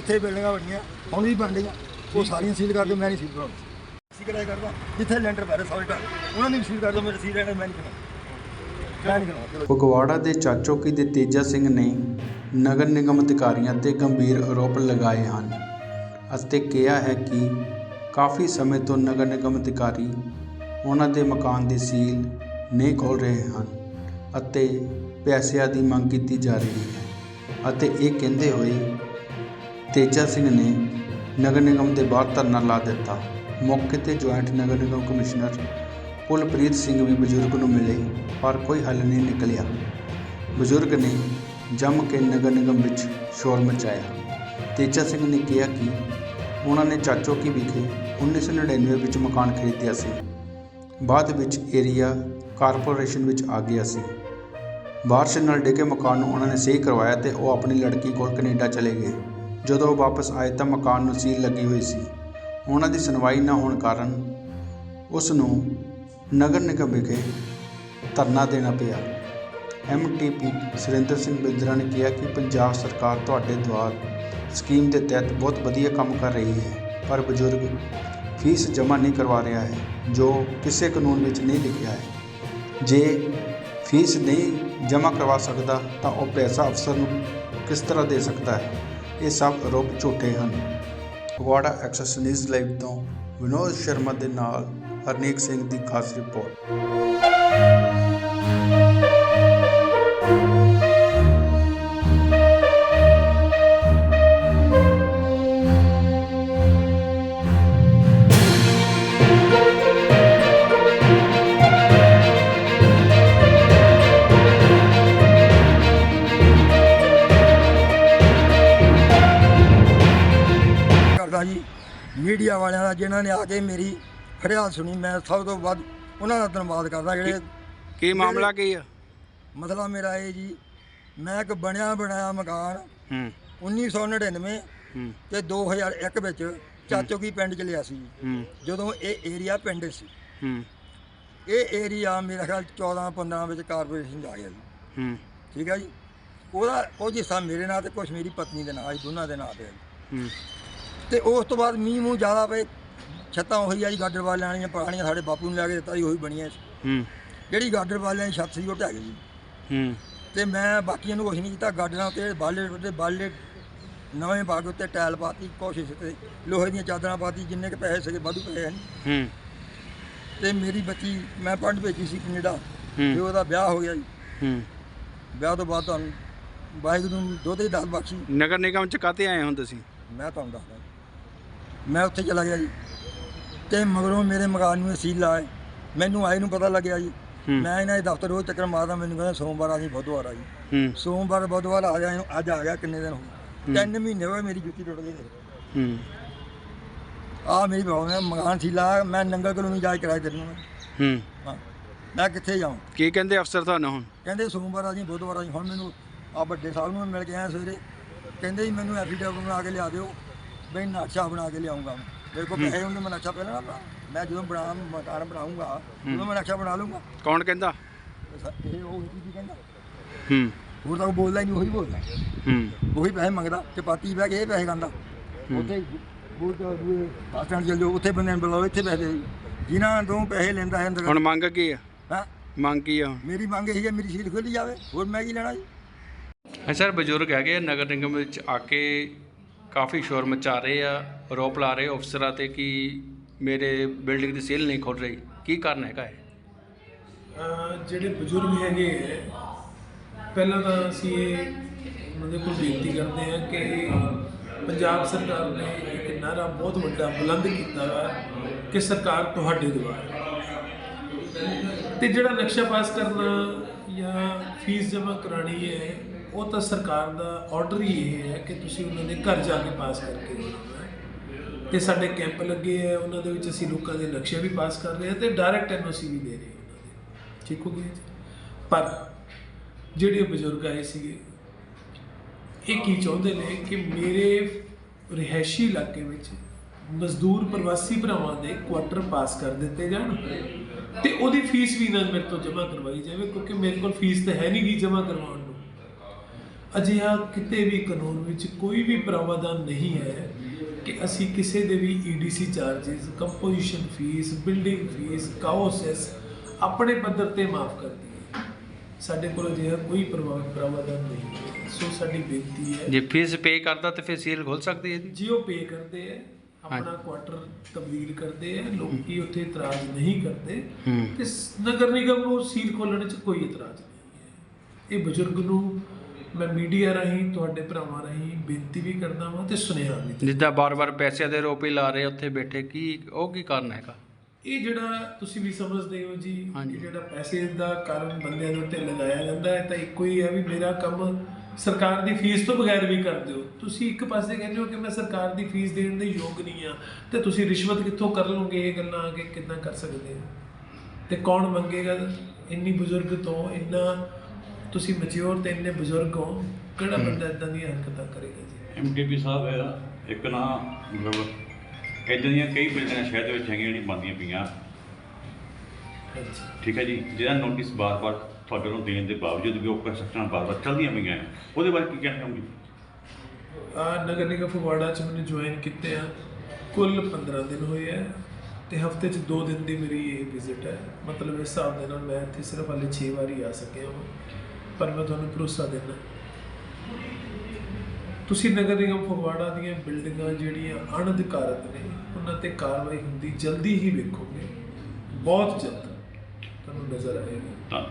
ਜਿੱਥੇ ਬਿਲਡਿੰਗਾਂ ਬਣੀਆਂ ਹੁਣ ਵੀ ਬਣ ਰਹੀਆਂ ਉਹ ਸਾਰੀਆਂ ਸੀਲ ਕਰ ਦਿਓ ਮੈਂ ਨਹੀਂ ਸੀਲ ਕਰਾਉਣੀ ਸੀ ਕਰਾਇਆ ਕਰਦਾ ਜਿੱਥੇ ਲੈਂਟਰ ਪੈ ਰਿਹਾ ਸਾਰੇ ਘਰ। ਉਹਨਾਂ ਦੀ ਸੀਲ ਕਰ ਦਿਓ ਮੇਰੇ ਸੀਲ ਲੈਂਟਰ ਮੈਂ ਨਹੀਂ ਕਰਾਉਣਾ ਮੈਂ ਨਹੀਂ ਕਰਾਉਣਾ ਚਲੋ। ਫਗਵਾੜਾ ਦੇ ਚਾਚੋਕੀ ਦੇ ਤੇਜਾ ਸਿੰਘ ਨੇ ਨਗਰ ਨਿਗਮ ਅਧਿਕਾਰੀਆਂ ਤੇ ਗੰਭੀਰ ਆਰੋਪ ਲਗਾਏ ਹਨ। ਅਤੇ ਕਿਹਾ ਹੈ ਕਿ ਕਾਫੀ ਸਮੇਂ ਤੋਂ ਨਗਰ ਨਿਗਮ ਅਧਿਕਾਰੀ ਉਹਨਾਂ ਦੇ ਮਕਾਨ ਦੀ ਸੀਲ ਨਹੀਂ ਖੋਲ੍ਹ ਰਹੇ ਹਨ ਅਤੇ ਪੈਸਿਆਂ ਦੀ ਮੰਗ ਕੀਤੀ ਜਾ ਰਹੀ ਹੈ। ਅਤੇ ਇਹ ਕਹਿੰਦੇ ਹੋਏ ਤੇਜਾ ਸਿੰਘ ਨੇ ਨਗਰ ਨਿਗਮ ਦੇ ਬਾਹਰ ਧਰਨਾ ਲਾ ਦਿੱਤਾ। ਮੌਕੇ ਤੇ ਜੁਆਇੰਟ ਨਗਰ ਨਿਗਮ ਕਮਿਸ਼ਨਰ ਕੁਲਪ੍ਰੀਤ ਸਿੰਘ ਵੀ ਬਜ਼ੁਰਗ ਨੂੰ ਮਿਲੇ, ਪਰ ਕੋਈ ਹੱਲ ਨਹੀਂ ਨਿਕਲਿਆ। ਬਜ਼ੁਰਗ ਨੇ ਜੰਮ ਕੇ ਨਗਰ ਨਿਗਮ ਵਿੱਚ ਸ਼ੋਰ ਮਚਾਇਆ। ਤੇਜਾ ਸਿੰਘ ਨੇ ਕਿਹਾ ਕਿ ਉਹਨਾਂ ਨੇ ਚਾਚੋਕੀ ਵਿਖੇ 1999 ਵਿੱਚ ਮਕਾਨ ਖਰੀਦਿਆ ਸੀ। ਬਾਅਦ ਵਿੱਚ ਏਰੀਆ ਕਾਰਪੋਰੇਸ਼ਨ ਵਿੱਚ ਆ ਗਿਆ ਸੀ। ਬਾਰਿਸ਼ ਨਾਲ ਡਿੱਗੇ ਮਕਾਨ ਨੂੰ ਉਹਨਾਂ ਨੇ ਸਹੀ ਕਰਵਾਇਆ ਤੇ ਉਹ ਆਪਣੀ ਲੜਕੀ ਕੋਲ ਕੈਨੇਡਾ ਚਲੇ ਗਏ। ਜਦੋਂ ਉਹ ਵਾਪਸ ਆਏ ਤਾਂ ਮਕਾਨ ਨੂੰ ਸੀਲ ਲੱਗੀ ਹੋਈ ਸੀ। ਉਹਨਾਂ ਦੀ ਸੁਣਵਾਈ ਨਾ ਹੋਣ ਕਾਰਨ ਉਸ ਨੂੰ ਨਗਰ ਨਿਗਮ ਵਿਖੇ ਧਰਨਾ ਦੇਣਾ ਪਿਆ। ਐਮਟੀਪੀ ਸੁਰਿੰਦਰ ਸਿੰਘ ਬਿੰਦਰਾ ਨੇ ਕਿਹਾ ਕਿ ਪੰਜਾਬ ਸਰਕਾਰ ਤੁਹਾਡੇ ਦੁਆਰ ਸਕੀਮ ਦੇ ਤਹਿਤ ਬਹੁਤ ਵਧੀਆ ਕੰਮ ਕਰ ਰਹੀ ਹੈ, ਪਰ ਬਜ਼ੁਰਗ ਫੀਸ ਜਮ੍ਹਾਂ ਨਹੀਂ ਕਰਵਾ ਰਿਹਾ ਹੈ, ਜੋ ਕਿਸੇ ਕਾਨੂੰਨ ਵਿੱਚ ਨਹੀਂ ਲਿਖਿਆ ਹੈ। ਜੇ ਫੀਸ ਨਹੀਂ ਜਮ੍ਹਾਂ ਕਰਵਾ ਸਕਦਾ ਤਾਂ ਉਹ ਪੈਸਾ ਅਫਸਰ ਨੂੰ ਕਿਸ ਤਰ੍ਹਾਂ ਦੇ ਸਕਦਾ ਹੈ? ਇਹ ਸਭ ਆਰੋਪ ਝੂਠੇ ਹਨ। ਫਗਵਾੜਾ ਐਕਸੈਸ ਨਿਊਜ਼ ਲਾਈਵ ਤੋਂ ਵਿਨੋਦ ਸ਼ਰਮਾ ਦੇ ਨਾਲ ਹਰਨੀਕ ਸਿੰਘ ਦੀ ਖਾਸ ਰਿਪੋਰਟ। ਕਰਦਾ ਜੀ। ਮੀਡੀਆ ਵਾਲਿਆਂ ਦਾ ਜਿਨ੍ਹਾਂ ਨੇ ਆ ਕੇ ਮੇਰੀ ਫਰਿਆਦ ਸੁਣੀ ਮੈਂ ਸਭ ਤੋਂ ਵੱਧ ਉਹਨਾਂ ਦਾ ਧੰਨਵਾਦ ਕਰਦਾ ਜਿਹੜੇ ਕੀ ਮਾਮਲਾ ਕੀ ਆ? ਮਸਲਾ ਮੇਰਾ ਇਹ ਜੀ ਮੈਂ ਇੱਕ ਬਣਿਆ ਬਣਾਇਆ ਮਕਾਨ ਹੂੰ। 1999 ਹੂੰ। ਤੇ 2001 ਵਿੱਚ ਚਾਚੋਕੀ ਪਿੰਡ ਚ ਲਿਆ ਸੀ ਜੀ। ਹੂੰ। ਜਦੋਂ ਇਹ ਏਰੀਆ ਪਿੰਡ ਸੀ। ਹੂੰ। ਇਹ ਏਰੀਆ ਮੇਰੇ ਖਿਆਲ 14 15 ਵਿੱਚ ਕਾਰਪੋਰੇਸ਼ਨ ਆ ਗਿਆ ਜੀ। ਹੂੰ। ਠੀਕ ਹੈ ਜੀ। ਉਹਦਾ ਕੁਝ ਹਿੱਸਾ ਮੇਰੇ ਨਾਂ ਤੇ ਕੁਝ ਮੇਰੀ ਪਤਨੀ ਦੇ ਨਾਂ ਜੀ ਦੋਨਾਂ ਦੇ ਨਾਂ ਤੇ ਜੀ। ਹੂੰ। ਤੇ ਉਸ ਤੋਂ ਬਾਅਦ ਮੀਂਹ ਮੂੰਹ ਜ਼ਿਆਦਾ ਪਏ ਛੱਤਾਂ ਉਹੀ ਆ ਜੀ ਗਾਡਰ ਵਾਲਿਆਂ ਵਾਲੀਆਂ ਪੁਰਾਣੀਆਂ ਸਾਡੇ ਬਾਪੂ ਨੇ ਲਿਆ ਕੇ ਦਿੱਤਾ ਜੀ ਉਹੀ ਬਣੀਆਂ ਹੂੰ। ਜਿਹੜੀ ਗਾਡਰ ਵਾਲਿਆਂ ਦੀ ਛੱਤ ਸੀ ਉਹ ਢਹਿ ਗਈ ਜੀ। ਹੂੰ। ਤੇ ਮੈਂ ਬਾਕੀਆਂ ਨੂੰ ਕੁਛ ਨਹੀਂ ਕੀਤਾ ਗਾਡਰਾਂ ਉੱਤੇ ਬਾਲੇ ਉੱਤੇ ਬਾਲੇ ਨਵੇਂ ਕੇ ਉੱਤੇ ਟਾਇਲ ਪਾਤੀ ਕੋਸ਼ਿਸ਼ ਤੇ ਲੋਹੇ ਦੀਆਂ ਚਾਦਰਾਂ ਪਾਤੀ ਜਿੰਨੇ ਕ ਪੈਸੇ ਸੀਗੇ ਵਾਧੂ ਪੈਸੇ ਹਨ ਹੂੰ। ਤੇ ਮੇਰੀ ਬੱਚੀ ਮੈਂ ਪੜ੍ਹਨ ਭੇਜੀ ਸੀ ਕੈਨੇਡਾ ਤੇ ਉਹਦਾ ਵਿਆਹ ਹੋ ਗਿਆ ਜੀ। ਹੂੰ। ਵਿਆਹ ਤੋਂ ਬਾਅਦ ਤੁਹਾਨੂੰ ਵਾਹਿਗੁਰੂ ਨੂੰ ਦੁੱਧ ਦੀ ਦਾਤ ਬਖਸ਼ੀ। ਨਗਰ ਨਿਗਮ ਚ ਕਾਤੇ ਆਏ ਹੋ ਤੁਸੀਂ? ਮੈਂ ਤੁਹਾਨੂੰ ਦੱਸਦਾ। ਮੈਂ ਉੱਥੇ ਚਲਾ ਗਿਆ ਜੀ। ਤੇ ਮਗਰੋਂ ਮੇਰੇ ਮਕਾਨ ਨੂੰ ਸੀਲ ਲਾਏ ਮੈਨੂੰ ਆਏ ਨੂੰ ਪਤਾ ਲੱਗਿਆ ਜੀ। ਮੈਂ ਇਹਨਾਂ ਦੇ ਦਫ਼ਤਰ ਰੋਜ਼ ਚੱਕਰ ਮਾਰਦਾ ਮੈਨੂੰ ਕਹਿੰਦਾ ਸੋਮਵਾਰ ਆ ਜੀ ਬੁੱਧਵਾਰ ਆ ਜੀ ਸੋਮਵਾਰ ਬੁੱਧਵਾਰ ਆ ਗਿਆ ਅੱਜ ਆ ਗਿਆ ਕਿੰਨੇ ਦਿਨ ਹੋ ਗਏ? ਤਿੰਨ ਮਹੀਨੇ ਹੋਏ ਮੇਰੀ ਜੁੱਤੀ ਟੁੱਟ ਗਈ ਹੂੰ। ਆ ਮੇਰੀ ਮੈਂ ਮਕਾਨ ਸੀ ਲਾ ਮੈਂ ਨੰਗਲ ਕਲੋਨੀ ਜਾ ਕੇ ਕਿਰਾਏ ਤੇ ਹੂੰ। ਹਾਂ। ਮੈਂ ਕਿੱਥੇ ਜਾਵਾਂ? ਕੀ ਕਹਿੰਦੇ ਅਫਸਰ ਤੁਹਾਨੂੰ ਹੁਣ? ਕਹਿੰਦੇ ਸੋਮਵਾਰ ਆ ਜੀ ਬੁੱਧਵਾਰ ਆ ਜੀ ਹੁਣ ਮੈਨੂੰ ਆ ਵੱਡੇ ਸਾਹਿਬ ਨੂੰ ਮਿਲ ਕੇ ਆਇਆ ਸਵੇਰੇ। ਕਹਿੰਦੇ ਜੀ ਮੈਨੂੰ ਐਫੀਡੇਵਿਟ ਬਣਾ ਕੇ ਲਿਆ ਦਿਓ। ਬਈ ਨਕਸ਼ਾ ਬਣਾ ਕੇ ਲਿਆਉਂਗਾ। ਮੇਰੇ ਕੋਲ ਪੈਸੇ ਹੁੰਦੇ ਮੈਂ ਨਕਸ਼ਾ ਪਹਿਲਾਂ ਨਾ ਮੈਂ ਜਦੋਂ ਬਣਾ ਮਕਾਨ ਬਣਾਉਂਗਾ ਉਦੋਂ ਮੈਂ ਨਕਸ਼ਾ ਬਣਾ ਲੂੰਗਾ ਕੌਣ ਕਹਿੰਦਾ? ਇਹ ਉਹ ਕੀ ਕਹਿੰਦਾ। ਹੂੰ। ਹੋਰ ਤਾਂ ਬੋਲਦਾ ਨਹੀਂ ਉਹੀ ਬੋਲਦਾ। ਹੂੰ। ਉਹੀ ਪੈਸੇ ਮੰਗਦਾ ਚਪਾਤੀ ਬਹਿ ਕੇ ਇਹ ਪੈਸੇ ਖਾਂਦਾ। ਉੱਥੇ ਬੂਟ ਦੂਏ ਪਾਸਟਾਂ ਚੱਲ ਜਾਓ ਉੱਥੇ ਬੰਦੇ ਨੂੰ ਬੁਲਾਓ ਇੱਥੇ ਪੈਸੇ ਜਿਨ੍ਹਾਂ ਤੋਂ ਪੈਸੇ ਲੈਂਦਾ ਹੈ ਅੰਦਰ। ਹੁਣ ਮੰਗ ਕੀ ਆ? ਹਾਂ? ਮੰਗ ਕੀ ਆ ਹੁਣ? ਮੇਰੀ ਮੰਗ ਇਹੀ ਹੈ ਮੇਰੀ ਸੀਟ ਖੁੱਲ ਜਾਵੇ। ਹੋਰ ਮੈਂ ਕੀ ਲੈਣਾ ਜੀ? ਹਾਂ ਸਰ ਬਜ਼ੁਰਗ ਹੈਗੇ ਆ, ਨਗਰ ਨਿਗਮ ਵਿੱਚ ਆ ਕੇ ਕਾਫੀ ਸ਼ੋਰ ਮਚਾ ਰਹੇ ਆ, ਆਰੋਪ ਲਾ ਰਹੇ ਅਫਸਰਾਂ ਤੇ ਕਿ ਮੇਰੇ ਬਿਲਡਿੰਗ ਦੀ ਸੇਲ ਨਹੀਂ ਖੁੱਲ ਰਹੀ ਕੀ ਕਾਰਨ ਹੈਗਾ ਹੈ ਜਿਹੜੇ ਬਜ਼ੁਰਗ ਹੈਗੇ ਹੈ ਪਹਿਲਾਂ ਤਾਂ ਅਸੀਂ ਇਹ ਉਹਨਾਂ ਦੇ ਕੋਲ ਬੇਨਤੀ ਕਰਦੇ ਹਾਂ ਕਿ ਪੰਜਾਬ ਸਰਕਾਰ ਨੇ ਇੱਕ ਨਾਰਾ ਬਹੁਤ ਵੱਡਾ ਬੁਲੰਦ ਕੀਤਾ ਵਾ ਕਿ ਸਰਕਾਰ ਤੁਹਾਡੇ ਦੁਆਰ ਹੈ। ਤੇ ਜਿਹੜਾ ਨਕਸ਼ਾ ਪਾਸ ਕਰਨਾ ਜਾਂ ਫੀਸ ਜਮ੍ਹਾਂ ਕਰਾਣੀ ਹੈ ਉਹ ਤਾਂ ਸਰਕਾਰ ਦਾ ਆਰਡਰ ਹੀ ਇਹ ਹੈ ਕਿ ਤੁਸੀਂ ਉਹਨਾਂ ਦੇ ਘਰ ਜਾ ਕੇ ਪਾਸ ਕਰਕੇ ਦੇਣਾ ਹੈ। ਤੇ ਸਾਡੇ ਕੈਂਪ ਲੱਗੇ ਆ ਉਹਨਾਂ ਦੇ ਵਿੱਚ ਅਸੀਂ ਲੋਕਾਂ ਦੇ ਨਕਸ਼ੇ ਵੀ ਪਾਸ ਕਰ ਰਹੇ ਹਾਂ ਤੇ ਡਾਇਰੈਕਟ ਐਨਓਸੀ ਵੀ ਦੇ ਰਹੇ ਹਾਂ ਉਹਨਾਂ ਦੇ। ਠੀਕ ਹੋ ਗਿਆ ਜੀ? ਪਰ ਜਿਹੜੇ ਬਜ਼ੁਰਗ ਆਏ ਸੀਗੇ, ਇਹ ਕੀ ਚਾਹੁੰਦੇ ਨੇ ਕਿ ਮੇਰੇ ਰਿਹਾਇਸ਼ੀ ਇਲਾਕੇ ਵਿੱਚ ਮਜ਼ਦੂਰ ਪ੍ਰਵਾਸੀ ਭਰਾਵਾਂ ਦੇ ਕੁਆਟਰ ਪਾਸ ਕਰ ਦਿੱਤੇ ਜਾਣ ਤੇ ਉਹਦੀ ਫੀਸ ਵੀ ਨਾਲ ਮੇਰੇ ਤੋਂ ਜਮ੍ਹਾਂ ਕਰਵਾਈ ਜਾਵੇ ਕਿਉਂਕਿ ਮੇਰੇ ਕੋਲ ਫੀਸ ਤਾਂ ਹੈ ਨਹੀਂ ਗਈ ਜਮ੍ਹਾਂ ਕਰਵਾਉਣ ਨੂੰ। ਅਜਿਹਾ ਕਿਤੇ ਵੀ ਕਾਨੂੰਨ ਵਿੱਚ ਕੋਈ ਵੀ ਪ੍ਰਾਵਧਾਨ ਨਹੀਂ ਹੈ ਕਿ ਅਸੀਂ ਕਿਸੇ ਦੇ ਵੀ EDC charges composition fee building fee cow cess ਆਪਣੇ ਪੱਧਰ ਤੇ ਮਾਫ ਕਰ ਦਈਏ। ਸਾਡੇ ਕੋਲ ਅਜਿਹਾ ਕੋਈ ਪ੍ਰਾਵਧਾਨ ਨਹੀਂ ਹੈ। ਸੋ ਸਾਡੀ ਬੇਨਤੀ ਹੈ ਜੇ ਫੀਸ ਪੇ ਕਰਦਾ ਤੇ ਫਿਰ ਸੀਲ ਖੁੱਲ ਸਕਦੀ ਹੈ ਜੇ। ਉਹ ਪੇ ਕਰਦੇ ਹੈ। ਆਪਣਾ ਕੁਆਟਰ ਤਬਦੀਲ ਕਰਦੇ ਹੈ। ਲੋਕੀ ਉੱਥੇ ਇਤਰਾਜ਼ ਨਹੀਂ ਕਰਦੇ ਤੇ ਨਗਰ ਨਿਗਮ ਨੂੰ ਸੀਲ ਖੋਲਣ 'ਚ ਕੋਈ ਇਤਰਾਜ਼ ਨਹੀਂ ਹੈ। ਇਹ ਬਜ਼ੁਰਗ ਨੂੰ ਮੈਂ ਮੀਡੀਆ ਰਾਹੀਂ ਤੁਹਾਡੇ ਭਰਾਵਾਂ ਰਾਹੀਂ ਬੇਨਤੀ ਵੀ ਕਰਦਾ ਵਾਂ ਤੇ ਸੁਨੇਹਾ ਵੀ ਜਿੱਦਾਂ ਬਾਰ-ਬਾਰ ਪੈਸਿਆਂ ਦੇ ਰੋਪ ਹੀ ਲਾ ਰਹੇ ਉੱਥੇ ਬੈਠੇ ਕੀ ਉਹ ਕੀ ਕਾਰਨ ਹੈਗਾ? ਇਹ ਜਿਹੜਾ ਤੁਸੀਂ ਵੀ ਸਮਝਦੇ ਹੋ ਜੀ ਹਾਂਜੀ। ਇਹ ਜਿਹੜਾ ਪੈਸੇ ਦਾ ਕਾਰਨ ਬੰਦਿਆਂ ਦੇ ਉੱਤੇ ਲਗਾਇਆ ਜਾਂਦਾ ਹੈ ਤਾਂ ਇੱਕੋ ਹੀ ਹੈ ਵੀ ਮੇਰਾ ਕੰਮ ਸਰਕਾਰ ਦੀ ਫੀਸ ਤੋਂ ਬਗੈਰ ਵੀ ਕਰ ਦਿਓ। ਤੁਸੀਂ ਇੱਕ ਪਾਸੇ ਕਹਿੰਦੇ ਹੋ ਕਿ ਮੈਂ ਸਰਕਾਰ ਦੀ ਫੀਸ ਦੇਣ ਦੇ ਯੋਗ ਨਹੀਂ ਆ ਤੇ ਤੁਸੀਂ ਰਿਸ਼ਵਤ ਕਿੱਥੋਂ ਕਰ ਲਓਗੇ ਇਹ ਗੱਲਾਂ ਆ ਕੇ ਕਿੱਦਾਂ ਕਰ ਸਕਦੇ ਹੋ? ਤੇ ਕੌਣ ਮੰਗੇਗਾ? ਇੰਨੀ ਬਜ਼ੁਰਗ ਤੋਂ ਇੰਨਾ ਤੁਸੀਂ ਮੈਚੁਰ ਤੇ ਇੰਨੇ ਬਜ਼ੁਰਗ ਹੋ ਕਿਹੜਾ ਬੰਦਾ ਇਦਾਂ ਦੀਆਂ ਹਰਕਤਾਂ ਕਰੇਗਾ ਜੀ? ਐਮਟੀਪੀ ਸਾਹਿਬ ਹੈ ਇੱਕ ਨਾ ਮਤਲਬ ਇੱਦਾਂ ਦੀਆਂ ਕਈ ਬਿਲਡਿੰਗਾਂ ਸ਼ਹਿਰ ਦੇ ਵਿੱਚ ਹੈਗੀਆਂ ਜਿਹੜੀਆਂ ਬਣਦੀਆਂ ਪਈਆਂ। ਠੀਕ ਹੈ ਜੀ ਜਿਹੜਾ ਨੋਟਿਸ ਬਾਰ-ਬਾਰ ਤੁਹਾਡੇ ਨੂੰ ਦੇਣ ਦੇ ਬਾਵਜੂਦ ਵੀ ਉਹ ਕੰਸਟਰਕਸ਼ਨ ਬਾਰ-ਬਾਰ ਚੱਲਦੀਆਂ ਪਈਆਂ। ਉਹਦੇ ਬਾਰੇ ਕੀ ਕਹਿਣਾ ਚਾਹੋਗੇ? ਆ ਨਗਰ ਨਿਗਮ ਫਗਵਾੜਾ ਚ ਮੈਨੂੰ ਜੁਆਇਨ ਕੀਤੇ ਆ। ਕੁੱਲ 15 ਦਿਨ ਹੋਏ ਆ ਤੇ ਹਫ਼ਤੇ ਚ 2 ਦਿਨ ਦੀ ਮੇਰੀ ਇਹ ਵਿਜ਼ਿਟ ਹੈ। ਮਤਲਬ ਇਸ ਹਿਸਾਬ ਦੇ ਨਾਲ ਮੈਂ ਇੱਥੇ ਸਿਰਫ ਹਾਲੇ 6 ਵਾਰੀ ਆ ਸਕਿਆ ਹਾਂ ਪਰ ਮੈਂ ਤੁਹਾਨੂੰ ਭਰੋਸਾ ਦਿੰਦਾ। ਤੁਸੀਂ ਨਗਰ ਨਿਗਮ ਫਗਵਾੜਾ ਦੀਆਂ ਬਿਲਡਿੰਗਾਂ ਜਿਹੜੀਆਂ ਅਣਅਧਿਕਾਰਤ ਨੇ, ਉਹਨਾਂ ਤੇ ਕਾਰਵਾਈ ਹੁੰਦੀ ਜਲਦੀ ਹੀ ਵੇਖੋਗੇ। ਬਹੁਤ ਜਲਦ ਤੁਹਾਨੂੰ ਨਜ਼ਰ ਆਏਗਾ।